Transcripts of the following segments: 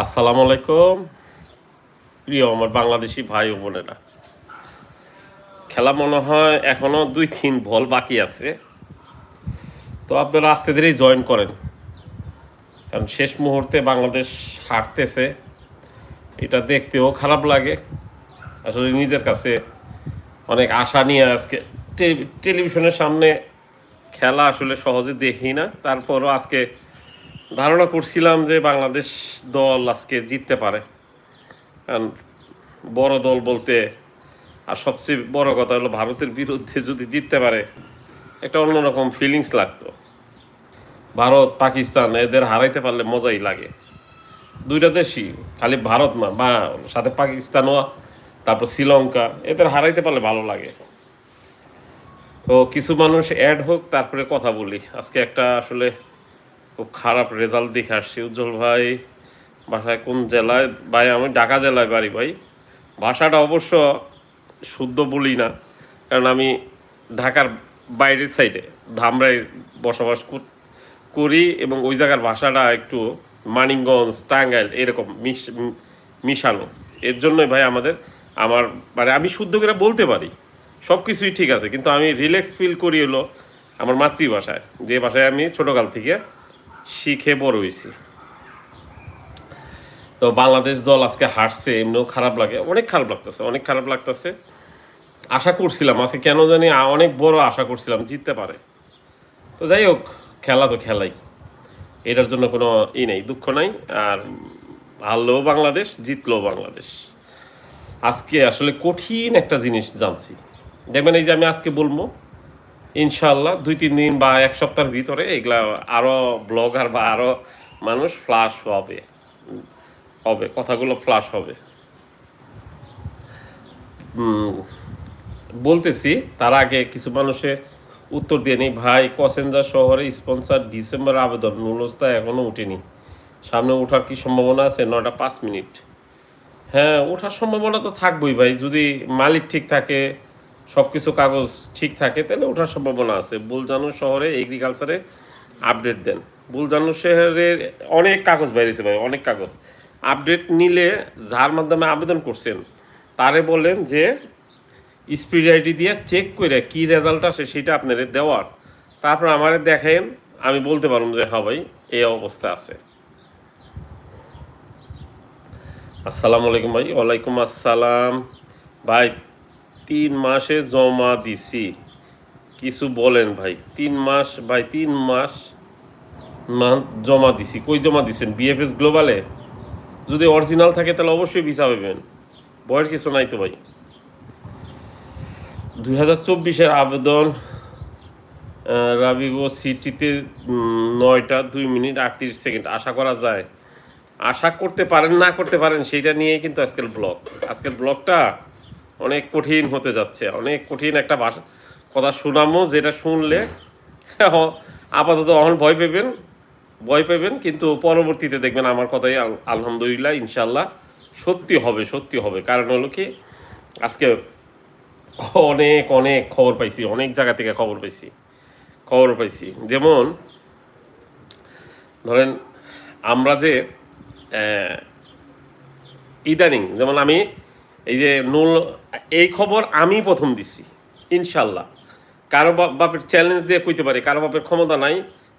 আসসালামু আলাইকুম। প্রিয় আমার বাংলাদেশি ভাই ও বোনেরা, খেলা মনে হয় এখনও দুই তিন বল বাকি আছে। তো আপনারা আস্তে ধীরেই জয়েন করেন। কারণ শেষ মুহূর্তে বাংলাদেশ হারতেছে, এটা দেখতেও খারাপ লাগে। আসলে নিজের কাছে অনেক আশা নিয়ে আজকে টেলিভিশনের সামনে খেলা আসলে সহজে দেখি না। তারপরও আজকে ধারণা করছিলাম যে বাংলাদেশ দল আজকে জিততে পারে। কারণ বড় দল বলতে আর সবচেয়ে বড় কথা হলো ভারতের বিরুদ্ধে যদি জিততে পারে, একটা অন্যরকম ফিলিংস লাগতো। ভারত, পাকিস্তান এদের হারাইতে পারলে মজাই লাগে। দুইটা দেশই, খালি ভারত না, বা সাথে পাকিস্তানও, তারপর শ্রীলঙ্কা, এদের হারাইতে পারলে ভালো লাগে। তো কিছু মানুষ অ্যাড হোক, তারপরে কথা বলি। আজকে একটা আসলে খুব খারাপ রেজাল্ট দেখে আসছি। উজ্জ্বল ভাই, বাসায় কোন জেলায়? ভাই, আমি ঢাকা জেলায় বাড়ি ভাই। ভাষাটা অবশ্য শুদ্ধ বলি না, কারণ আমি ঢাকার বাইরের সাইডে ধামরাই বসবাস করি এবং ওই জায়গার ভাষাটা একটু মানিকগঞ্জ, টাঙ্গাইল এরকম মিশ- মিশানো। এর জন্যই ভাই আমাদের, আমার মানে আমি শুদ্ধ করে বলতে পারি সব কিছুই ঠিক আছে, কিন্তু আমি রিল্যাক্স ফিল করি হলো আমার মাতৃভাষায়। যে ভাষায় আমি ছোটোকাল থেকে শিখে বড় হয়েছি। তো বাংলাদেশ দল আজকে হারছে, এমনিও খারাপ লাগে, অনেক খারাপ লাগতেছে, অনেক খারাপ লাগতেছে। আশা করছিলাম, আজকে কেন জানি অনেক বড় আশা করছিলাম, জিততে পারে। তো যাই হোক, খেলা তো খেলাই, এটার জন্য কোনো ই নেই, দুঃখ নাই, আর হারলেও বাংলাদেশ জিতলেও বাংলাদেশ। আজকে আসলে কঠিন একটা জিনিস জানছি। দেখবেন এই যে আমি আজকে বলব ইনশাল্লাহ দুই, তিন দিন বা এক সপ্তাহের ভিতরে এগুলা আরও ব্লগার বা আরও মানুষ ফ্লাশ হবে। হবে, কথাগুলো ফ্লাশ হবে। বলতেছি, তার আগে কিছু মানুষে উত্তর দিয়ে ভাই কসেঞ্জার শহরে স্পন্সর ডিসেম্বর আবেদন নুলস্তা এখনও উঠেনি। সামনে ওঠার কি সম্ভাবনা আছে? নটা পাঁচ মিনিট। হ্যাঁ ওঠার সম্ভাবনা তো থাকবেই ভাই। যদি মালিক ঠিক থাকে সব কিছু কাগজ ঠিক থাকে, তাহলে ওঠার সম্ভাবনা আছে। বুলজানো শহরে এগ্রিকালচারে আপডেট দেন। বুলজানো শহরের অনেক কাগজ বেরিয়েছে ভাই, অনেক কাগজ। আপডেট নিলে যার মাধ্যমে আবেদন করছেন, তারে বলেন যে স্পিড আইডি দিয়ে চেক করে কি রেজাল্ট আসে সেটা আপনাদের দেওয়ার। তারপর আমারে দেখেন, আমি বলতে পারব যে হ্যাঁ ভাই, এই অবস্থা আছে। আসসালামু আলাইকুম ভাই, ওয়ালাইকুম আসসালাম। ভাই তিন মাসে জমা দিছি। কিছু বলেন ভাই, তিন মাস, ভাই, তিন মাস জমা দিছি। কই জমা দিছেন? বিএফএস গ্লোবালে যদি অরিজিনাল থাকে তাহলে অবশ্যই ভিসা পাবেন। বয়ের কিছু নাই তো ভাই। দুই হাজার চব্বিশের আবেদন রাবিগো সিটিতে নয়টা, দুই মিনিট আটত্রিশ সেকেন্ড। আশা করা যায়। আশা করতে পারেন, না করতে পারেন, সেইটা নিয়েই কিন্তু আজকের ব্লগ। আজকের ব্লগটা অনেক কঠিন হতে যাচ্ছে। অনেক কঠিন একটা ভাষা কথা শোনামো, যেটা শুনলে আপাতত অহন ভয় পেবেন ভয় পেবেন, কিন্তু পরবর্তীতে দেখবেন আমার কথাই আলহামদুলিল্লাহ ইনশাল্লাহ সত্যি হবে সত্যি হবে। কারণ হলো কি, আজকে অনেক অনেক খবর পাইছি, অনেক জায়গা থেকে খবর পাইছি খবর পাইছি। যেমন, ধরেন আমরা যে ইদানিং, যেমন আমি এই যে নুল, এই খবর আমি প্রথম দিচ্ছি ইনশাল্লাহ। কারও বাপের চ্যালেঞ্জ দিয়ে কইতে পারি, কারও বাপের ক্ষমতা নাই,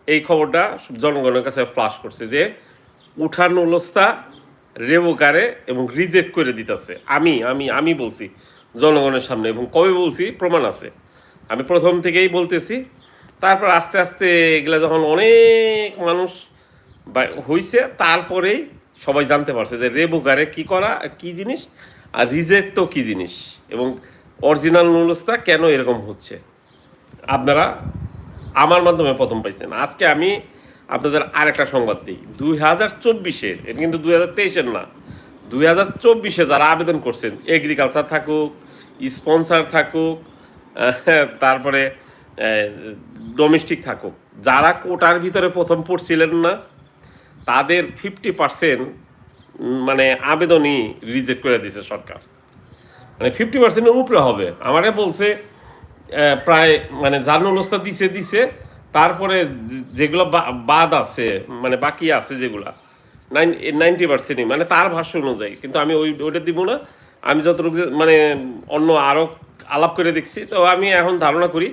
এই খবরটা জনগণের কাছে ফ্লাশ করছে যে, উঠার নুলস্তা রেবোকারে এবং রিজেক্ট করে দিতেছে। আমি আমি আমি বলছি জনগণের সামনে এবং কবে বলছি প্রমাণ আছে। আমি প্রথম থেকেই বলতেছি, তারপর আস্তে আস্তে এগুলা যখন অনেক মানুষ হইছে, তারপরেই সবাই জানতে পারছে যে রেবুকারে কি করা, কি জিনিস আর রিজেক্ট তো কী জিনিস? এবং অরিজিনাল নুলসটা কেন এরকম হচ্ছে? আপনারা আমার মাধ্যমে প্রথম পাইছেন। আজকে আমি আপনাদের আরেকটা সংবাদ দিই। দুই হাজার চব্বিশের, এটা কিন্তু দুই হাজার তেইশের না, দুই হাজার চব্বিশে যারা আবেদন করছেন এগ্রিকালচার থাকুক স্পন্সার থাকুক তারপরে ডোমেস্টিক থাকুক, যারা কোটার ভিতরে প্রথম পড়ছিলেন না, তাদের ফিফটি পার্সেন্ট মানে আবেদনই রিজেক্ট করে দিছে সরকার। মানে ফিফটি পার্সেন্টের উপরে হবে। আমারে বলছে প্রায় মানে জার্নলস্তা দিছে দিছে, তারপরে যেগুলো বাদ আছে মানে বাকি আছে যেগুলা, নাইন নাইনটি পার্সেন্টই মানে তার ভাষ্য অনুযায়ী। কিন্তু আমি ওই, ওইটা দিব না। আমি যতটুকু মানে অন্য আরও আলাপ করে দেখছি, তো আমি এখন ধারণা করি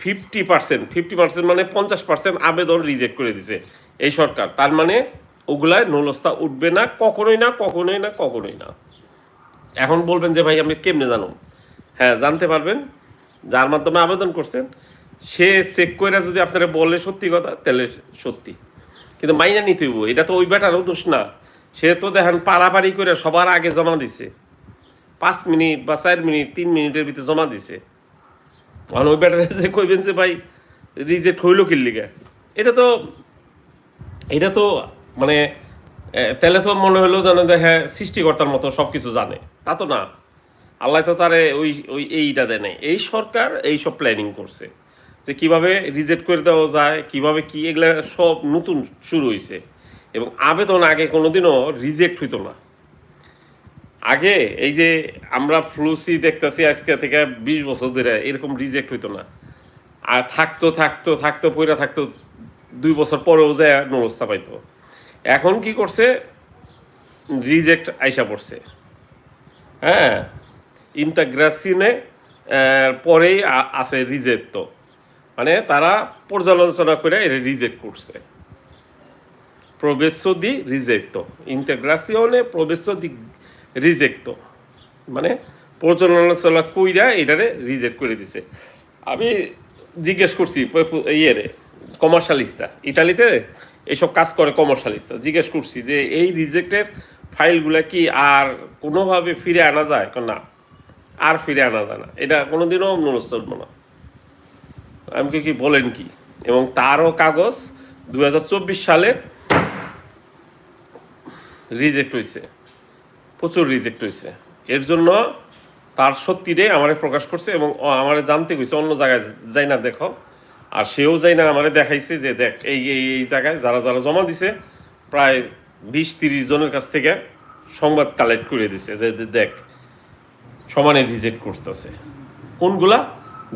ফিফটি পার্সেন্ট ফিফটি পার্সেন্ট মানে পঞ্চাশ পার্সেন্ট আবেদন রিজেক্ট করে দিছে এই সরকার। তার মানে ওগুলায় নলস্তা উঠবে না, কখনোই না কখনোই না কখনোই না। এখন বলবেন যে, ভাই, আপনি কেমনে জানো হ্যাঁ জানতে পারবেন। যার মাধ্যমে আবেদন করছেন, সে চেক করে যদি আপনারা বলে সত্যি কথা, তাহলে সত্যি। কিন্তু মাইনা নিতে হইব, এটা তো ওই বেটারও দোষ না। সে তো দেখেন পারাপারি করে সবার আগে জমা দিছে। পাঁচ মিনিট বা চার মিনিট, তিন মিনিটের ভিতরে জমা দিছে। এখন ওই বেটারে যে কইবেন যে, ভাই, রিজেক্ট হইল কি লিগে? এটা তো এটা তো মানে তাহলে তো মনে হলো যেন দেখে সৃষ্টিকর্তার মতো সব কিছু জানে। তা তো না। আল্লাহ তো তারে ওই ওই এইটা দেয় নাই। এই সরকার এই সব প্ল্যানিং করছে। যে কীভাবে রিজেক্ট করে দেওয়া যায়, কীভাবে কি, এগুলা সব নতুন শুরু হয়েছে এবং আবেদন আগে কোনোদিনও রিজেক্ট হইতো না। আগে এই যে আমরা ফ্লুসি দেখতেছি আজকে থেকে বিশ বছর ধরে, এরকম রিজেক্ট হইতো না। আর থাকতো থাকতো থাকতো, পইরা থাকতো, দুই বছর পরেও যায় নবস্থা পাইতো। এখন কি করছে? রিজেক্ট আইসা পড়ছে। হ্যাঁ? ইন্টাগ্রাসিনে পরেই আছে রিজেক্ট তো। মানে তারা পর্যালোচনা করে এটা রিজেক্ট করছে। প্রবেশ দি রিজেক্টো ইন্টাগ্রাসিওনে প্রবেশ দি রিজেক্টো মানে পর্যালোচনা কইরা এটারে রিজেক্ট করে দিছে। আমি জিজ্ঞেস করছি, ইয়েরে কমার্শালিস্তা ইটালিতে? এইসব কাজ করে কমার্শালিস্তা জিজ্ঞেস করছি যে এই রিজেক্টের ফাইলগুলা কি আর কোনোভাবে ফিরে আনা যায়? না, আর ফিরে আনা যায় না। এটা কোনোদিনও মনস্থ উঠবো না। আমি কি- বলেন কি? এবং তারও কাগজ দু হাজার চব্বিশ সালে রিজেক্ট হয়েছে প্রচুর রিজেক্ট হয়েছে এর জন্য তার সত্যিটাই আমারে প্রকাশ করছে এবং আমারে জানতে কইছে, অন্য জায়গায় যাই না, দেখো। আর সেও যাই না আমারে দেখাইছে যে দেখ, এই এই এই জায়গায় যারা যারা জমা দিছে, প্রায় বিশ, তিরিশ জনের কাছ থেকে সংবাদ কালেক্ট করে দিছে যে দেখ, সমানে রিজেক্ট করতেছে। কোনগুলা?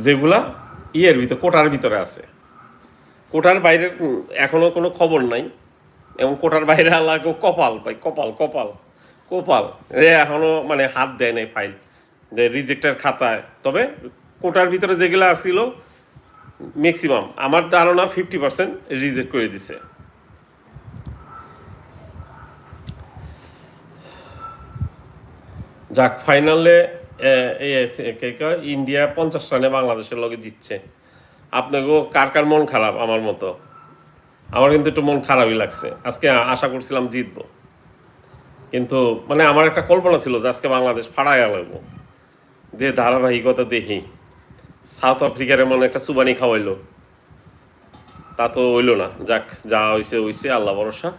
যেগুলা ইয়ের ভিতরে, কোটার ভিতরে আছে। কোটার বাইরে এখনও কোনো খবর নাই। এবং কোটার বাইরে আল্লাহ কপাল ভাই কপাল কপাল কপাল। এ এখনও মানে হাত দেয় নাই ফাইল, যে রিজেক্টের খাতায়। তবে কোটার ভিতরে যেগুলো আসছিল ম্যাক্সিমাম আমার ধারণা ফিফটি পার্সেন্ট রিজেক্ট করে দিছে। যাক ফাইনালে ইন্ডিয়া পঞ্চাশ রানে বাংলাদেশের লগে জিতছে। আপনাকেও কার কার মন খারাপ আমার মতো? আমার কিন্তু একটু মন খারাপই লাগছে। আজকে আশা করছিলাম জিতবো। কিন্তু মানে আমার একটা কল্পনা ছিল যে আজকে বাংলাদেশ ফাড়াইয়া লাগবো যে ধারাবাহিকতা দেখি। সাউথ আফ্রিকার মনে একটা সুবানি খাওয়াইলো। তা তো হইল না। যাক যা হইছে হইছে আল্লাহ ভরসা। আহ,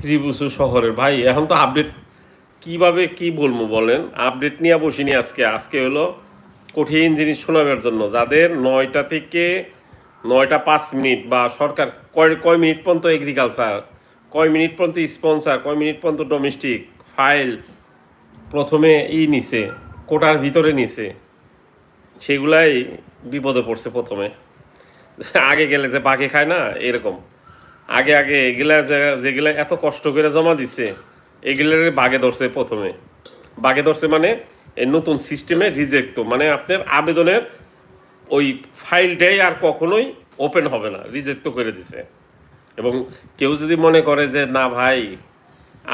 ত্রিভুজ শহরের। ভাই এখন তো আপডেট কীভাবে কি বলব বলেন? আপডেট নিয়ে বসিনি আজকে। আজকে হলো কঠিন জিনিস শোনাবার জন্য। যাদের নয়টা থেকে নয়টা পাঁচ মিনিট বা সরকার কয় কয় মিনিট পর্যন্ত এগ্রিকালচার কয় মিনিট পর্যন্ত স্পন্সার কয় মিনিট পর্যন্ত ডোমেস্টিক ফাইল প্রথমে ই নিছে, কোটার ভিতরে নিছে। সেগুলাই বিপদে পড়ছে প্রথমে। আগে গেলে যে বাকি খায় না, এরকম। আগে আগে এগুলা যেগুলা এত কষ্ট করে জমা দিছে, এগুলার বাগে ধরছে প্রথমে। বাগে ধরছে মানে এই নতুন সিস্টেমে রিজেক্ট মানে আপনার আবেদনের ওই ফাইলটাই আর কখনোই ওপেন হবে না রিজেক্ট করে দিছে। এবং কেউ যদি মনে করে যে, না ভাই,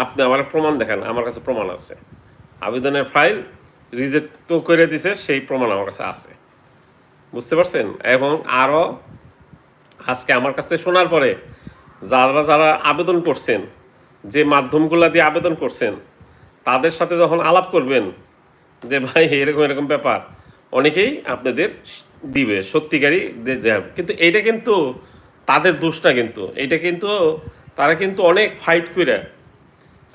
আপনি আমার প্রমাণ দেখেন, আমার কাছে প্রমাণ আছে। আবেদনের ফাইল রিজেক্ট করে দিছে, সেই প্রমাণ আমার কাছে আছে। বুঝতে পারছেন? এবং আরও আজকে আমার কাছ শোনার পরে যারা যারা আবেদন করছেন, যে মাধ্যমগুলো দিয়ে আবেদন করছেন, তাদের সাথে যখন আলাপ করবেন, যে ভাই, এরকম এরকম ব্যাপার, অনেকেই আপনাদের দিবে, সত্যিকারই দেবে কিন্তু এইটা কিন্তু তাদের দোষ না কিন্তু, এইটা কিন্তু তারা কিন্তু অনেক ফাইট করে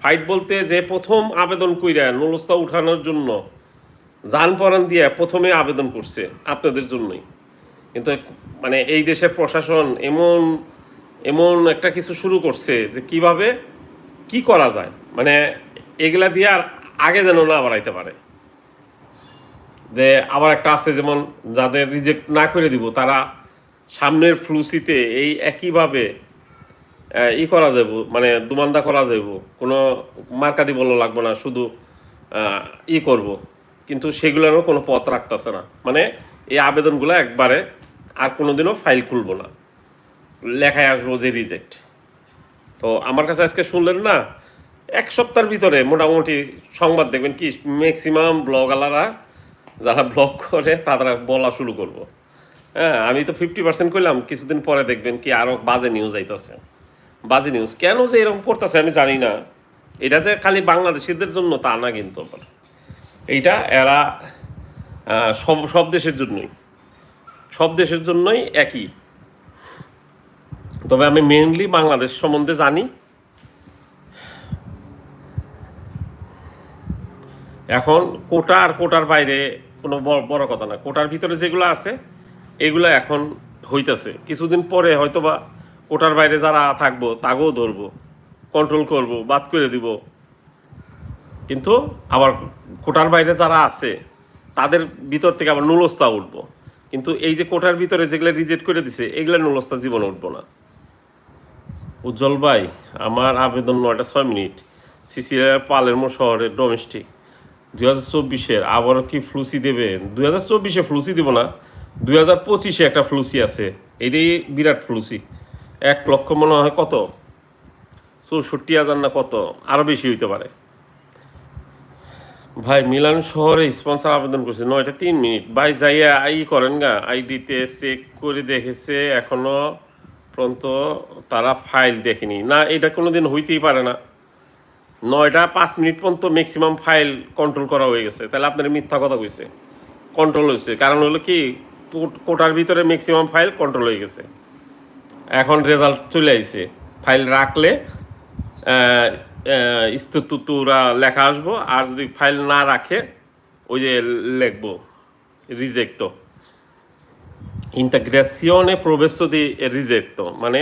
ফাইট বলতে যে প্রথম আবেদন কইরা নুলস্তা উঠানোর জন্য যান পরান দিয়ে প্রথমে আবেদন করছে আপনাদের জন্যই। কিন্তু মানে এই দেশের প্রশাসন এমন এমন একটা কিছু শুরু করছে যে কীভাবে, কি করা যায়? মানে এগুলা দিয়ে আর আগে যেন না বাড়াইতে পারে। যে আবার একটা আছে যেমন যাদের রিজেক্ট না করে দিব, তারা সামনের ফ্লুসিতে এই একইভাবে ই করা যাব মানে দুমান্দা করা যাব কোনো মার্কাদি বলা লাগবে না, শুধু ই করব। কিন্তু সেগুলোরও কোনো পথ রাখতেছে না। মানে এই আবেদনগুলো একবারে আর কোনোদিনও ফাইল খুলবো না। লেখায় আসব যে রিজেক্ট। তো আমার কাছে আজকে শুনলেন না, এক সপ্তাহের ভিতরে মোটামুটি সংবাদ দেখবেন কি ম্যাক্সিমাম ব্লগালারা যারা ব্লগ করে, তারা বলা শুরু করব। হ্যাঁ আমি তো ফিফটি পার্সেন্ট করলাম কিছুদিন পরে দেখবেন কি আরও বাজে নিউজ আইতাছে। বাজে নিউজ কেন যে এরকম করতেছে আমি জানি না। এটা যে খালি বাংলাদেশিদের জন্য তা না কিন্তু আবার। এইটা এরা সব সব দেশের জন্যই। সব দেশের জন্যই একই। তবে আমি মেইনলি বাংলাদেশ সম্বন্ধে জানি। এখন কোটা আর কোটার বাইরে কোনো বড় বড় কথা না। কোটার ভিতরে যেগুলো আছে, এগুলো এখন হইতাছে। কিছুদিন পরে হয়তোবা কোটার বাইরে যারা থাকব তাকেও ধরবো কন্ট্রোল করব, বাদ করে দিব। কিন্তু আবার কোটার বাইরে যারা আছে, তাদের ভিতর থেকে আবার নুলস্তা উঠবো। কিন্তু এই যে কোটার ভিতরে যেগুলো রিজেক্ট করে দিছে, এগুলো নুলস্তা জীবনে উঠবো না। উজ্জ্বল ভাই, আমার আবেদন নয়টা ছয় minute. C C R Palermo শহরের ডোমেস্টিক দুই হাজার চব্বিশের আবারও কি ফ্লুসি দেবেন দুই হাজার চব্বিশে ফ্লুসি দেবো না, দুই হাজার পঁচিশে একটা ফ্লুসি আছে। এটাই বিরাট ফ্লুসি এক লক্ষ মনে হয় কত? চৌষট্টি হাজার না কত? আরও বেশি হইতে পারে। ভাই, মিলান শহরে স্পন্সর আবেদন করছে। নয়টা তিন মিনিট। ভাই, যাইয়া আই করেন গা। আইডিতে চেক করে দেখেছে, এখনও পর্যন্ত তারা ফাইল দেখেনি। না, এটা কোনোদিন হইতেই পারে না। নয়টা পাঁচ মিনিট পর্যন্ত ম্যাক্সিমাম ফাইল কন্ট্রোল করা হয়ে গেছে। তাহলে আপনার মিথ্যা কথা কইছে। কন্ট্রোল হয়েছে কারণ হলো কি, কোট- কোটার ভিতরে ম্যাক্সিমাম ফাইল কন্ট্রোল হয়ে গেছে। এখন রেজাল্ট চলে আইছে। ফাইল রাখলে ইস্তুতুরা লেখা আসব, আর যদি ফাইল না রাখে, ওই যে লিখব রিজেক্ট ইন্টাগ্রেশনে প্রবেশ দি রিজেক্ট মানে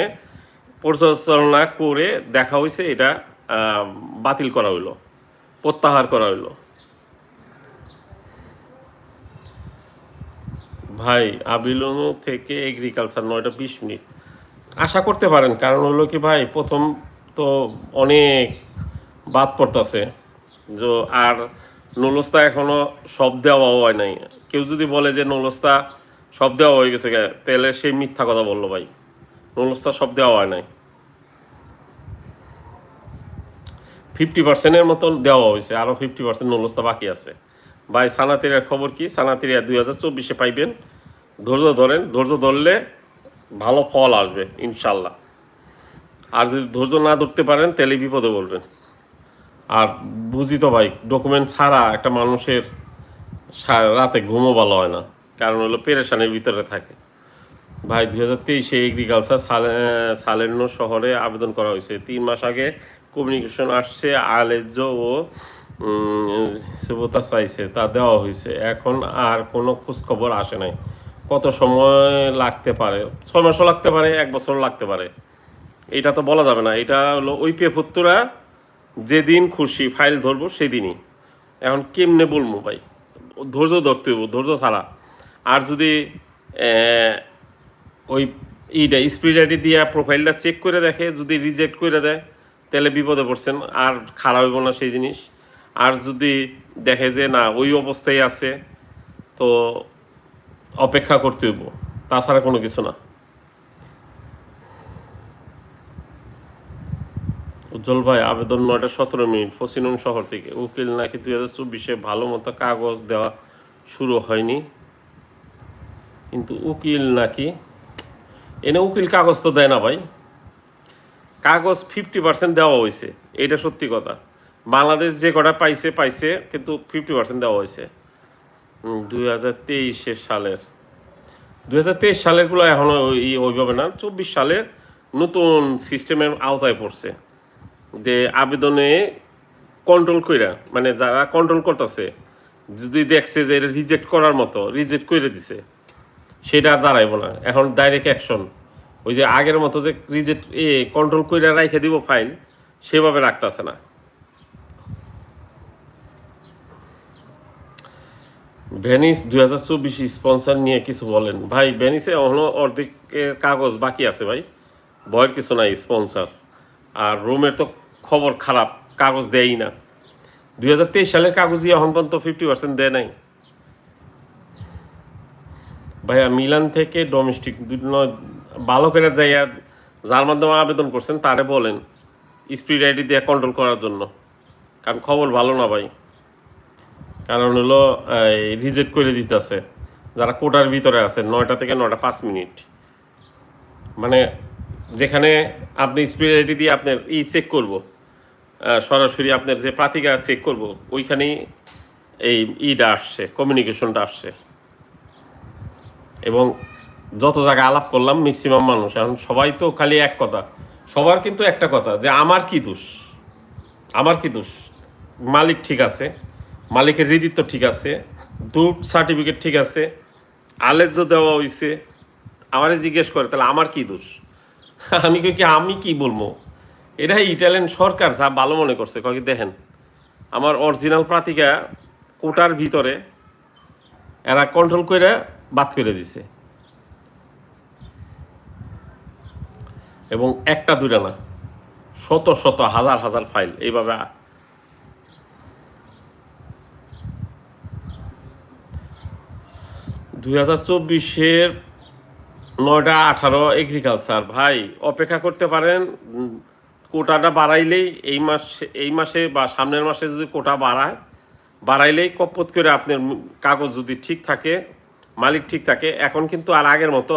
পরিচালনা করে দেখা হয়েছে এটা বাতিল করা হইল, প্রত্যাহার করা হইল। ভাই, আবিলনু থেকে এগ্রিকালচার নয়টা বিশ মিনিট। আশা করতে পারেন, কারণ হলো কি ভাই, প্রথম তো অনেক বাদ পড়তেছে। যে, আর নলস্তা এখনও সব দেওয়া হয় নাই। কেউ যদি বলে যে নলস্তা সব দেওয়া হয়ে গেছে তাহলে সেই মিথ্যা কথা বলল ভাই। নলস্তা সব দেওয়া হয় নাই। ফিফটি পার্সেন্টের মতন দেওয়া হয়েছে আরও ফিফটি পার্সেন্ট নলস্তা বাকি আছে। ভাই, সানাতিরিয়ার খবর কি? সানাতিরিয়া দুই হাজার চব্বিশে পাইবেন। ধৈর্য ধরেন, ধৈর্য ধরলে ভালো ফল আসবে, ইনশাল্লাহ। আর যদি ধৈর্য না ধরতে পারেন, তাহলে বিপদে বলবেন আর বুঝি তো ভাই ডকুমেন্ট ছাড়া একটা মানুষের রাতে ঘুমও ভালো হয় না। কারণ হলো পেরেশানের ভিতরে থাকে। ভাই, দুই হাজার তেইশে এগ্রিকালচার সালে সালেন্য শহরে আবেদন করা হয়েছে। তিন মাস আগে কমিউনিকেশন আসছে, আলেজ্য ও সেবতা চাইছে। তা দেওয়া হয়েছে। এখন আর কোনো খোঁজখবর আসে নাই। কত সময় লাগতে পারে? ছয় মাসও লাগতে পারে, এক বছরও লাগতে পারে। এটা তো বলা যাবে না। এটা হলো ওই পেফুত্তরা যেদিন খুশি ফাইল ধরবো সেদিনই। এখন কেমনে বলব ভাই? ধৈর্য ধরতে হইব, ধৈর্য ছাড়া। আর যদি ওই ইটা স্পিড আইডি দিয়ে প্রোফাইলটা চেক করে দেখে, যদি রিজেক্ট করে দেয়, তাহলে বিপদে পড়ছেন। আর খারাপ হইব না সেই জিনিস। আর যদি দেখে যে না, ওই অবস্থায় আছে, তো অপেক্ষা করতে হইব। তাছাড়া কোনো কিছু না। উজ্জ্বল ভাই, আবেদন নয়টা সতেরো মিনিট। ফসিনং শহর থেকে। উকিল নাকি দুই হাজার চব্বিশে ভালো মতো কাগজ দেওয়া শুরু হয়নি। কিন্তু উকিল নাকি? এনে উকিল কাগজ তো দেয় না ভাই। কাগজ ফিফটি পার্সেন্ট দেওয়া হয়েছে। এটা সত্যি কথা। বাংলাদেশ যে কটা পাইছে পাইছে, কিন্তু ফিফটি পার্সেন্ট দেওয়া হয়েছে। দুই হাজার তেইশে সালের। দুই হাজার তেইশ সালেরগুলো এখনও ওই ওইভাবে না, চব্বিশ সালের নতুন সিস্টেমের আওতায় পড়ছে। যে আবেদনে কন্ট্রোল কইরা মানে যারা কন্ট্রোল করতেছে, যদি দেখছে যে এটা রিজেক্ট করার মতো রিজেক্ট করে দিছে, সেটা আর দাঁড়াইব না। এখন ডাইরেক্ট অ্যাকশন ওই যে আগের মতো যে রিজেক্ট এ কন্ট্রোল করে রাইখে দিব ফাইল সেভাবে রাখতেছে না। ভেনিস দুই হাজার চব্বিশ স্পন্সর নিয়ে কিছু বলেন। ভাই ভেনিসে এখনও অর্ধেকের কাগজ বাকি আছে ভাই। ভয়ের কিছু নাই স্পন্সর আর রোমের তো খবর খারাপ, কাগজ দেয়ই না। দুই হাজার তেইশ সালের কাগজই এখন পর্যন্ত ফিফটি পার্সেন্ট দেয় নাই। ভাইয়া, মিলান থেকে ডোমেস্টিক ভালো করে যাইয়া যার মাধ্যমে আবেদন করছেন, তারে বলেন স্পিড আইডি দিয়ে কন্ট্রোল করার জন্য। কারণ খবর ভালো না ভাই। কারণ হলো রিজেক্ট করে দিতেছে। যারা কোটার ভিতরে আছে, নয়টা থেকে নয়টা পাঁচ মিনিট। মানে যেখানে আপনি আইডি দিয়ে আপনার ই চেক করব সরাসরি আপনার যে প্রাতিকা চেক করব, ওইখানেই এই ইটা আসছে কমিউনিকেশনটা আসছে। এবং যত জায়গায় আলাপ করলাম ম্যাক্সিমাম মানুষ। এখন সবাই তো খালি এক কথা, সবার কিন্তু একটা কথা যে, আমার কি দোষ? আমার কি দোষ? মালিক ঠিক আছে মালিকের হৃদিত্ব ঠিক আছে, দুধ সার্টিফিকেট ঠিক আছে, আলেজ্য দেওয়া হয়েছে আমারে জিজ্ঞেস করে, তাহলে আমার কি দোষ? আমি কি আমি কি বলব? এটা ইটালিয়ান সরকার যা ভালো মনে করছে। কয়েক দেখেন, আমার অরিজিনাল প্রাতিকা কোটার ভিতরে এরা কন্ট্রোল করে বাদ করে দিছে। এবং একটা দুইটা না, শত শত, হাজার হাজার ফাইল এইভাবে দুই হাজার চব্বিশের নয়টা আঠারো এগ্রিকালচার ভাই, অপেক্ষা করতে পারেন কোটাটা বাড়াইলেই এই মাস, এই মাসে বা সামনের মাসে যদি কোটা বাড়ায়, বাড়াইলেই কপত করে আপনার কাগজ যদি ঠিক থাকে, মালিক ঠিক থাকে, এখন কিন্তু আর আগের মতো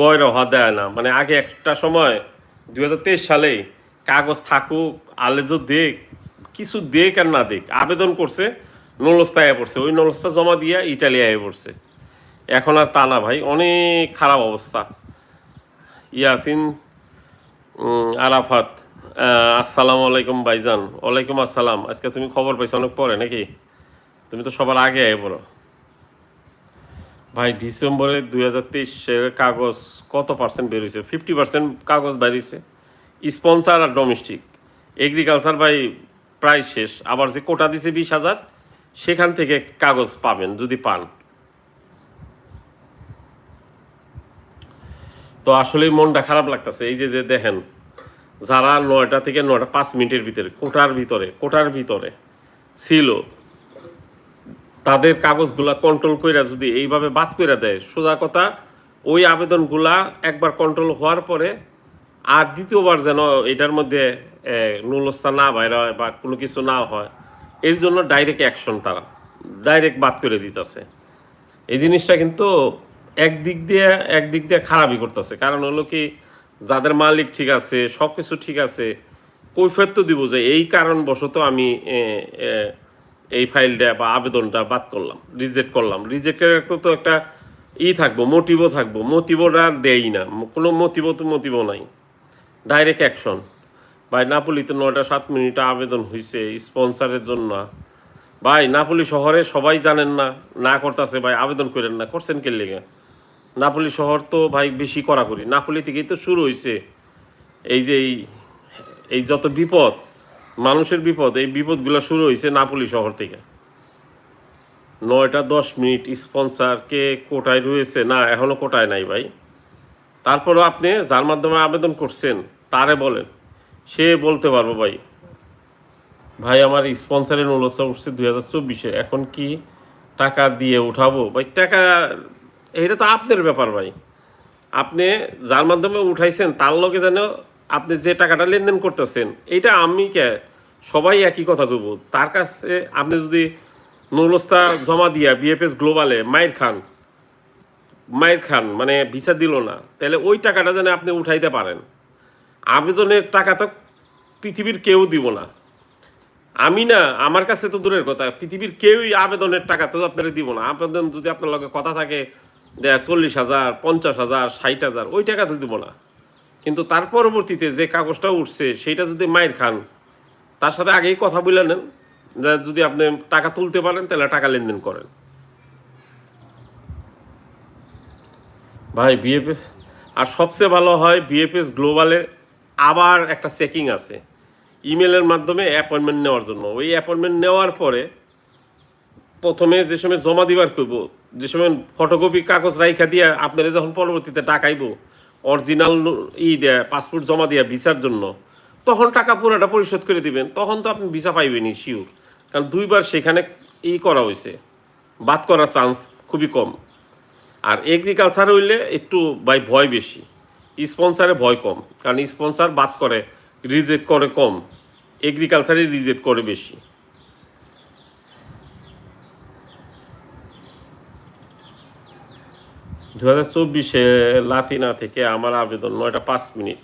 গয় রহা দেয় না। মানে আগে একটা সময় তেইশ সালেই কাগজ থাকুক আলেজো দেখ কিছু দেখ আর না দেখ আবেদন করছে নলস্তা আয় পড়ছে। ওই নলস্তা জমা দিয়ে ইটালি আয় পড়ছে। এখন আর তা না ভাই, অনেক খারাপ অবস্থা। ইয়াসিন আরাফাত আসসালামু আলাইকুম ভাইজান। ওয়ালাইকুম আসসালাম। আজকে তুমি খবর পাইছো অনেক পরে নাকি? তুমি তো সবার আগে আয় পড়ো। ভাই, ডিসেম্বরে দুই হাজার তেইশের কাগজ কত পার্সেন্ট বেরিয়েছে ফিফটি পার্সেন্ট কাগজ বেরিয়েছে স্পন্সার আর ডোমেস্টিক। এগ্রিকালচার ভাই প্রায় শেষ। আবার যে কোটা দিছে বিশ হাজার সেখান থেকে কাগজ পাবেন, যদি পান। তো আসলেই মনটা খারাপ লাগতেছে, এই যে যে দেখেন, যারা নয়টা থেকে নয়টা পাঁচ মিনিটের ভিতরে, কোটার ভিতরে কোটার ভিতরে ছিল, তাদের কাগজগুলা কন্ট্রোল কইরা যদি এইভাবে বাদ কইরা দেয়, সোজা কথা, ওই আবেদনগুলা একবার কন্ট্রোল হওয়ার পরে আর দ্বিতীয়বার যেন এটার মধ্যে নুলস্তা না বাইরে হয় বা কোনো কিছু না হয় এর জন্য ডাইরেক্ট অ্যাকশন তারা। ডাইরেক্ট বাদ করে দিতেছে। এই জিনিসটা কিন্তু একদিক দিয়ে একদিক দিয়ে খারাপই করতেছে। কারণ হলো কি, যাদের মালিক ঠিক আছে সব কিছু ঠিক আছে, কৈফিয়ত তো দিব যে এই কারণবশত আমি এই ফাইলটা বা আবেদনটা বাদ করলাম রিজেক্ট করলাম। রিজেক্টের তো তো একটা ই থাকব মোটিভও থাকব। মোটিভটা দেই না। কোনো মোটিভ তো মোটিভ নাই। ডাইরেক্ট অ্যাকশন ভাই, নাপুলিতে নয়টা সাত মিনিটে আবেদন হয়েছে স্পন্সারের জন্য। ভাই, নাপুলি শহরে সবাই জানেন না না করতেছে ভাই, আবেদন করেন না। করছেন কে লেগে? নাপুলি শহর তো ভাই বেশি করি নাপুলি থেকেই তো শুরু হয়েছে এই যে এই যত বিপদ, মানুষের বিপদ, এই বিপদগুলো শুরু হয়েছে নাপুলি শহর থেকে। নয়টা দশ মিনিট স্পন্সার কে কোটায় রয়েছে? না, এখনও কোটায় নাই ভাই। তারপরও আপনি যার মাধ্যমে আবেদন করছেন, তারে বলেন। সে বলতে পারব ভাই। ভাই, আমার স্পন্সারের নলসা উঠছে দুই হাজার চব্বিশে। এখন কি টাকা দিয়ে উঠাবো? ভাই, টাকা, এটা তো আপনার ব্যাপার ভাই। আপনি যার মাধ্যমে উঠাইছেন, তার লগে যেন আপনি যে টাকাটা লেনদেন করতেছেন এইটা আমি কে, সবাই একই কথা কইব। তার কাছে আপনি যদি নলস্তা জমা দিয়া বিএফএস গ্লোবালে মায়ের খান মায়ের খান মানে ভিসা দিল না, তাহলে ওই টাকাটা যেন আপনি উঠাইতে পারেন। আবেদনের টাকা তো পৃথিবীর কেউ দিব না। আমি না, আমার কাছে তো দূরের কথা, পৃথিবীর কেউই আবেদনের টাকা তো আপনারা দিব না। আবেদন যদি আপনার লগে কথা থাকে, যে চল্লিশ হাজার, পঞ্চাশ হাজার, ষাট হাজার, ওই টাকা তো দিব না। কিন্তু তার পরবর্তীতে যে কাগজটা উঠছে, সেইটা যদি মায়ের খান, তার সাথে আগেই কথা বলে নেন, যে যদি আপনি টাকা তুলতে পারেন, তাহলে টাকা লেনদেন করেন। ভাই, বিএফএস, আর সবচেয়ে ভালো হয় বিএফএস গ্লোবালে আবার একটা চেকিং আছে। ইমেলের মাধ্যমে অ্যাপয়েন্টমেন্ট নেওয়ার জন্য। ওই অ্যাপয়েন্টমেন্ট নেওয়ার পরে প্রথমে যে সময় জমা দিবার করব যে সময় ফটোকপি কাগজ রাইখা দিয়া আপনারা যখন পরবর্তীতে টাকাইব অরিজিনাল ই পাসপোর্ট জমা দিয়া ভিসার জন্য, তখন টাকা পুরোটা পরিশোধ করে দিবেন। তখন তো আপনি ভিসা পাইবেনই শিওর কারণ দুইবার সেখানে ই করা হয়েছে বাদ করার চান্স খুবই কম। আর এগ্রিকালচার হইলে একটু বাই ভয় বেশি। স্পন্সারে ভয় কম, কারণ স্পন্সার বাদ করে রিজেক্ট করে কম এগ্রিকালচারে রিজেক্ট করে বেশি। দু হাজার চব্বিশে লাতিনা থেকে আমার আবেদন নয়টা পাঁচ মিনিট।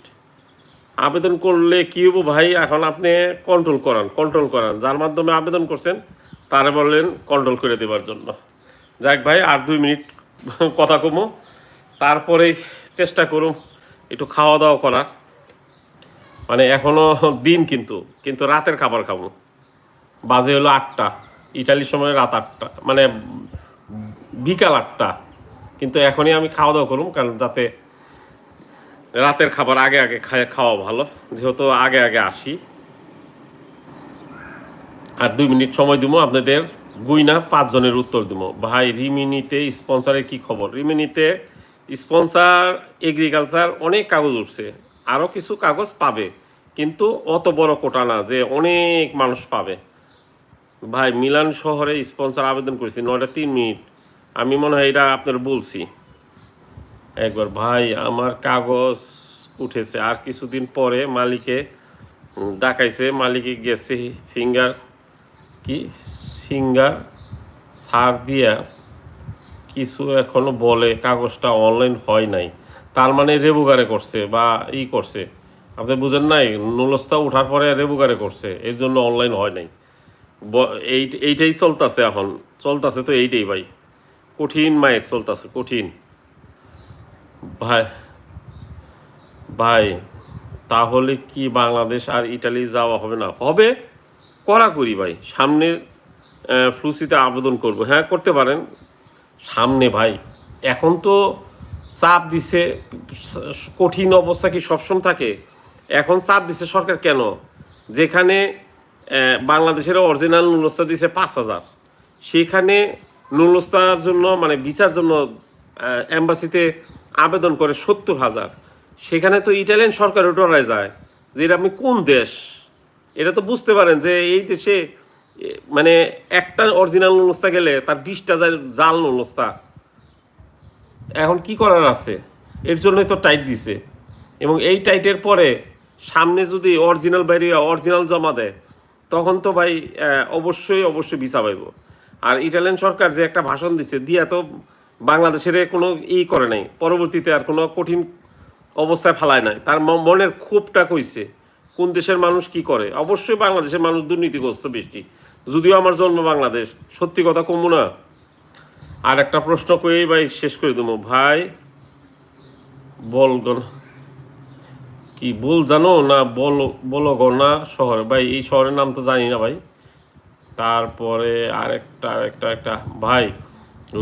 আবেদন করলে কি হব ভাই? এখন আপনি কন্ট্রোল করান কন্ট্রোল করান। যার মাধ্যমে আবেদন করছেন, তারা বললেন কন্ট্রোল করে দেওয়ার জন্য। যাক ভাই, আর দুই মিনিট কথা কমো তারপরে চেষ্টা করুন একটু খাওয়া দাওয়া করার। মানে এখনও দিন কিন্তু কিন্তু রাতের খাবার খাব। বাজে হলো আটটা, ইটালির সময় রাত আটটা মানে বিকাল আটটা। কিন্তু এখনই আমি খাওয়া দাওয়া করুম, কারণ যাতে রাতের খাবার আগে আগে খাওয়া ভালো। যেহেতু আগে আগে আসি। আর দুই মিনিট সময় দিব আপনাদের গুইনা পাঁচজনের উত্তর দিব ভাই, রিমিনিতে স্পন্সারের কি খবর? রিমিনিতে স্পন্সার এগ্রিকালচার অনেক কাগজ উঠছে। আরও কিছু কাগজ পাবে, কিন্তু অত বড় কোটা না যে অনেক মানুষ পাবে। ভাই, মিলান শহরে স্পন্সর আবেদন করেছি, নয়টা তিন মিনিট। আমি মনে হয় এটা আপনার বলছি। একবার ভাই, আমার কাগজ উঠেছে। আর কিছুদিন পরে মালিকে ডাকাইছে, মালিকে গেছে ফিঙ্গার কি? সিঙ্গার সার দিয়া কিছু এখনও বলে, কাগজটা অনলাইন হয় নাই। তার মানে রেবুগারে করছে বা ই করছে। আপনি বুঝেন নাই, নুলস্তা উঠার পরে রেবুগারে করছে, এর জন্য অনলাইন হয় নাই। এই, এইটাই চলতেছে এখন। চলতেছে তো এইটাই ভাই। কঠিন মায়ের চলতেছে, কঠিন। ভাই ভাই, তাহলে কি বাংলাদেশ আর ইটালি যাওয়া হবে না? হবে করা করি ভাই। সামনের ফ্লুসিতে আবেদন করব। হ্যাঁ করতে পারেন। সামনে ভাই। এখন তো চাপ দিছে, কঠিন অবস্থা কি সবসময় থাকে? এখন চাপ দিছে সরকার কেন? যেখানে বাংলাদেশের অরিজিনাল নুলস্তা দিছে পাঁচ হাজার। সেখানে নুলস্তার জন্য মানে ভিসার জন্য অ্যাম্বাসিতে আবেদন করে সত্তর হাজার। সেখানে তো ইটালিয়ান সরকার ডরায় যায় যে এটা আপনি কোন দেশ? এটা তো বুঝতে পারেন যে এই দেশে মানে একটা অরিজিনাল নুলস্তা গেলে তার বিশটা জাল নুলস্তা এখন কি করার আছে? এর জন্যই তো টাইট দিছে। এবং এই টাইটের পরে সামনে যদি অরিজিনাল বাইরে অরিজিনাল জমা দেয়, তখন তো ভাই অবশ্যই অবশ্যই ভিসা পাইব। আর ইটালিয়ান সরকার যে একটা ভাষণ দিছে, দিয়া তো বাংলাদেশের কোনো ই করে নাই। পরবর্তীতে আর কোনো কঠিন অবস্থায় ফেলায় নাই। তার মনের ক্ষোভটা কইছে। কোন দেশের মানুষ কি করে? অবশ্যই বাংলাদেশের মানুষ দুর্নীতিগ্রস্ত বেশি। যদিও আমার জন্ম বাংলাদেশ, সত্যি কথা কমু না। আর একটা প্রশ্ন করেই ভাই শেষ করে দেবো। ভাই বলগন কি বল জানো না বল বলগনা শহর? ভাই, এই শহরের নাম তো জানি না ভাই। তারপরে আরেকটা আরেকটা একটা ভাই,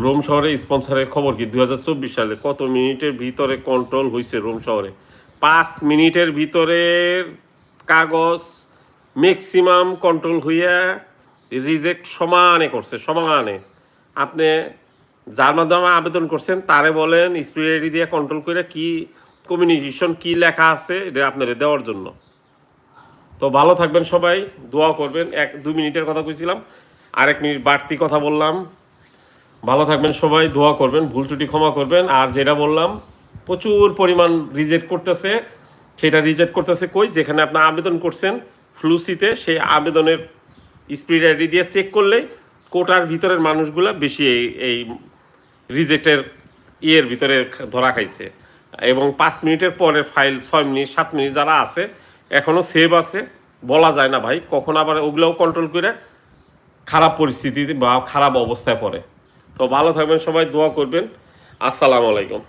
রোম শহরে স্পন্সরের খবর কি? দু হাজার চব্বিশ সালে কত মিনিটের ভিতরে কন্ট্রোল হয়েছে রোম শহরে? পাঁচ মিনিটের ভিতরে কাগজ ম্যাক্সিমাম কন্ট্রোল হইয়া রিজেক্ট সমানে করছে, সমানে। আপনি যার মাধ্যমে আবেদন করছেন, তারে বলেন স্পিড দিয়ে কন্ট্রোল করে কি কমিউনিকেশন কি লেখা আছে, এটা আপনাদের দেওয়ার জন্য। তো ভালো থাকবেন সবাই, দোয়া করবেন। এক, দুই মিনিটের কথা কইছিলাম আর এক মিনিট বাড়তি কথা বললাম। ভালো থাকবেন সবাই, দোয়া করবেন, ভুল ত্রুটি ক্ষমা করবেন। আর যেটা বললাম, প্রচুর পরিমাণ রিজেক্ট করতেছে। সেটা রিজেক্ট করতেছে কই? যেখানে আপনি আবেদন করছেন ফ্লুসিতে সেই আবেদনের স্পিড আইডি দিয়ে চেক করলে কোটার ভিতরের মানুষগুলো বেশি এই এই রিজেক্টের ইয়ের ভিতরে ধরা খাইছে। এবং পাঁচ মিনিটের পরের ফাইল ছয় মিনিট, সাত মিনিট যারা আছে এখনও সেভ আছে। বলা যায় না ভাই, কখন আবার ওগুলোও কন্ট্রোল করে খারাপ পরিস্থিতিতে বা খারাপ অবস্থায় পড়ে। তো ভালো থাকবেন সবাই, দোয়া করবেন। আসসালামু আলাইকুম।